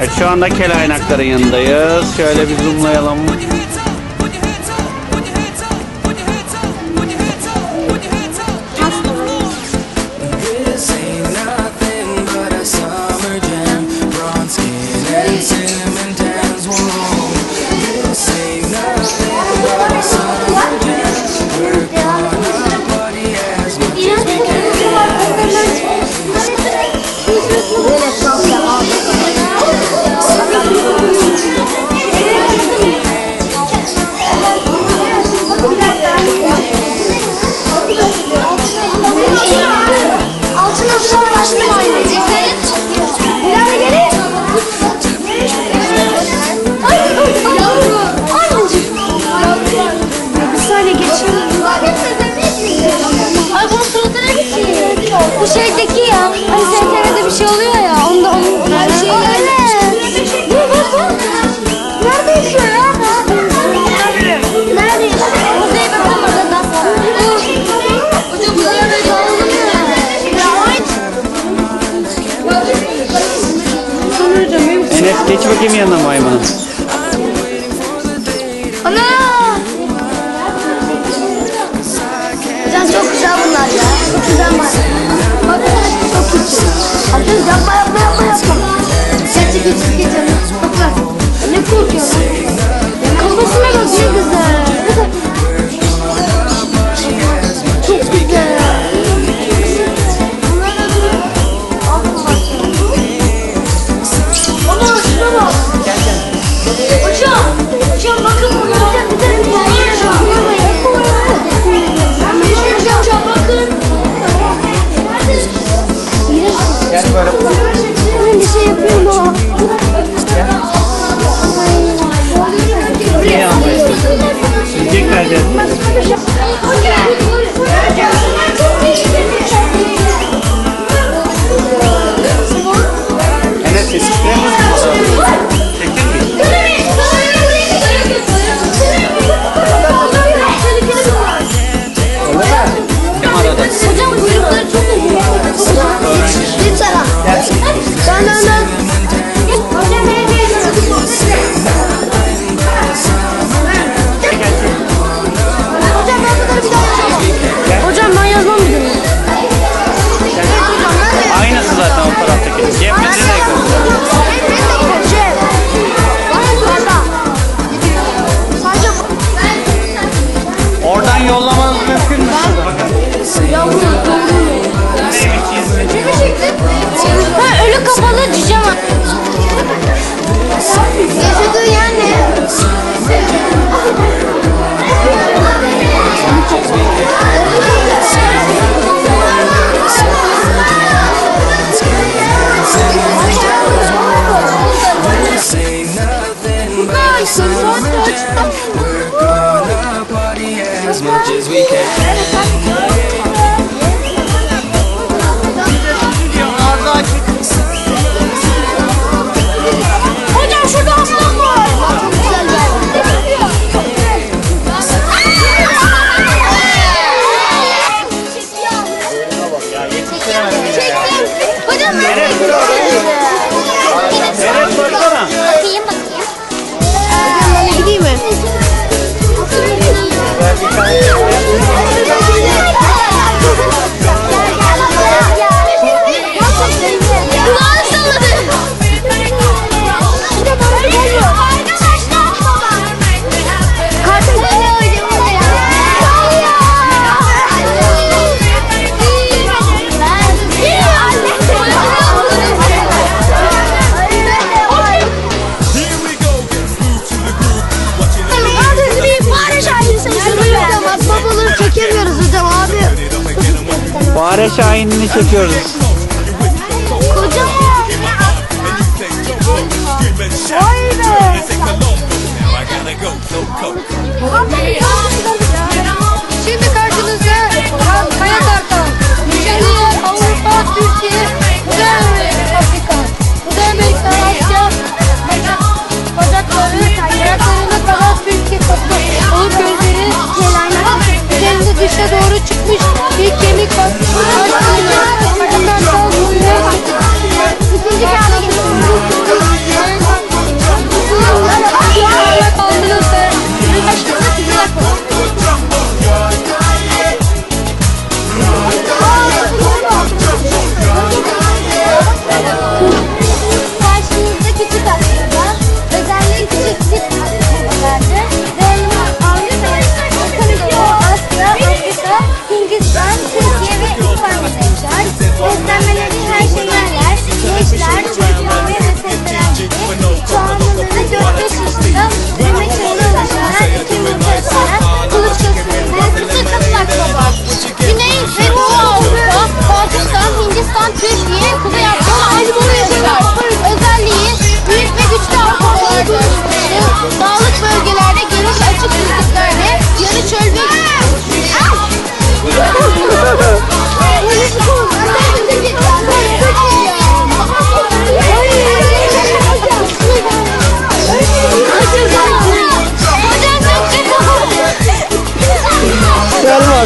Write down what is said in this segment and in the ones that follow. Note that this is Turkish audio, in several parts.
Evet, şu anda kel aynakların yanındayız. Şöyle bir zoomlayalım. временно, мой ман. We're gonna party as much as we can. Fare Şahinini çekiyoruz. Kocaman. Vay be. dışa doğru çıkmış bir kemik bastırmış.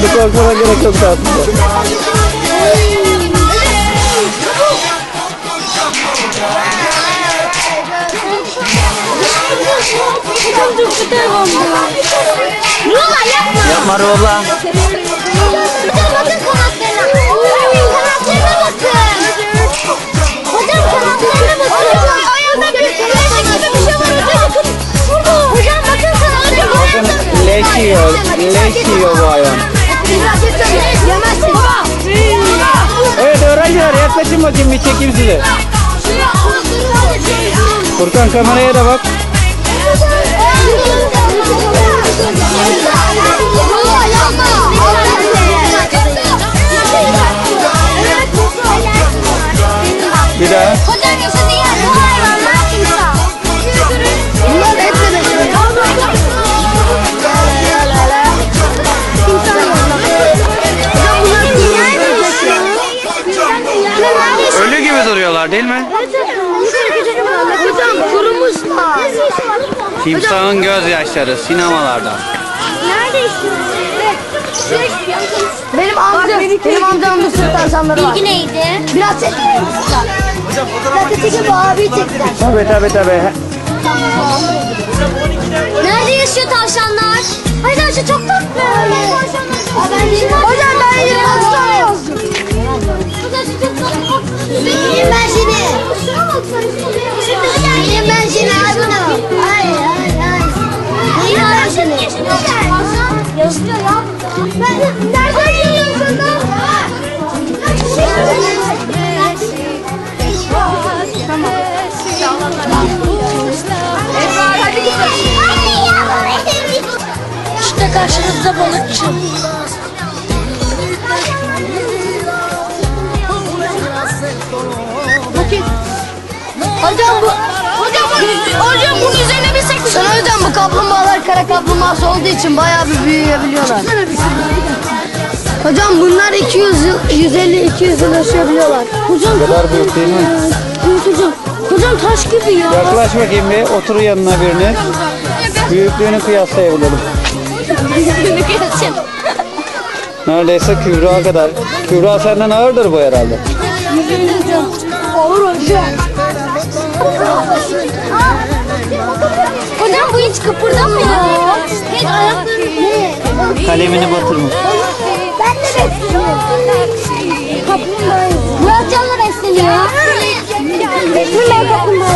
Vardı korkmana gerek yok aslında. Yapma. Yapma Rolla. Bakın çekeyim. Furkan kameraya da bak. Bir daha. Timsahın gözyaşları sinemalarda. Nerede Benim amcam, benim amcamın sırf tavşanları var. Bilgi neydi? Biraz. Biraz çekin bu abiyi çektiler. Tabii tabii tabii. Nerede yaşıyor tavşanlar? Ay tavşan çok tatlı. Hocam ben yine baksana yazdım. Yiyeyim ben seni. Yiyeyim ben seni ağzına. İşte karşınızda balıkçı. Bakayım. Hocam bu Hocam bu Hocam bunun üzerine binsek mi? Sana hocam bu kaplumbağalar kara kaplumbağası olduğu için bayağı bir büyüyebiliyorlar. Hocam bunlar 200 yıl 150 200 yıl yaşayabiliyorlar. Hocam Ne kadar büyük değil mi? Evet hocam. Hocam taş gibi ya. Yaklaş bakayım bir. Otur yanına birini. Büyüklüğünü kıyaslayabilirim. Neredeyse Kübra kadar. Kübra senden ağırdır bu herhalde. Olur hocam. Hocam bu hiç kıpırdamıyor. Kalemini batırmış. Ben de besleniyorum. Kaplumbağa. Muratcan'la besleniyor. Besmin ben kaplumbağa.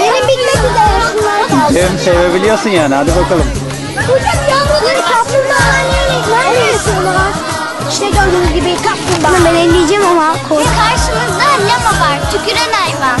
Benim bilmek üzere. Cem sevebiliyorsun yani hadi bakalım. Hocam yavruları kaplumbağa. Nerede yaşıyorlar? İşte gördüğünüz gibi kaplumbağa. Ben elleyeceğim ama kork. Karşımızda lama var. Tüküren hayvan.